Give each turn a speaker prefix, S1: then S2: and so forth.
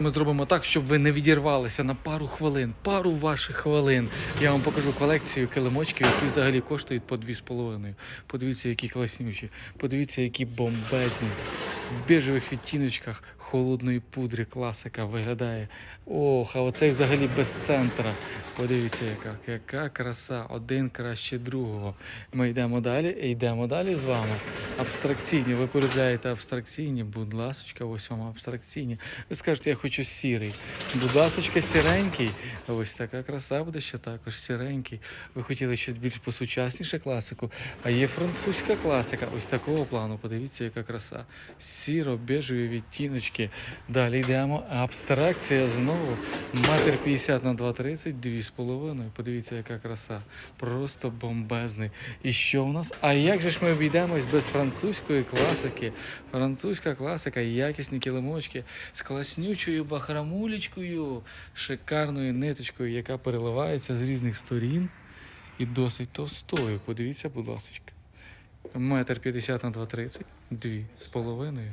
S1: Ми зробимо так, щоб ви не відірвалися на пару хвилин, пару ваших хвилин. Я вам покажу колекцію килимочків, які взагалі коштують по 2,5. Подивіться, які класнючі. Подивіться, які бомбезні. В біжевих відтіночках холодної пудри класика виглядає. Ох, а оцей взагалі без центра. Подивіться, яка, яка краса, один краще другого. Ми йдемо далі, і йдемо далі з вами. Абстракційні. Ви полюбляєте абстракційні, будь ласочка, ось вам абстракційні. Ви скажете, я хочу сірий. Будь ласочка, сіренький. Ось така краса буде ще також сіренький. Ви хотіли щось більш посучасніше класику, а є французька класика. Ось такого плану. Подивіться, яка краса. Сіро-бежеві відтіночки. Далі йдемо. Абстракція знову. Матер 50 на 2,30, 2,5. Подивіться, яка краса. Просто бомбезний. І що в нас? А як же ж ми обійдемось без французької класики? Французька класика, якісні килимочки з класнючою бахрамулечкою, шикарною ниточкою, яка переливається з різних сторін і досить товстою. Подивіться, будь ласка. Метр 50 на 2,30, дві з половиною.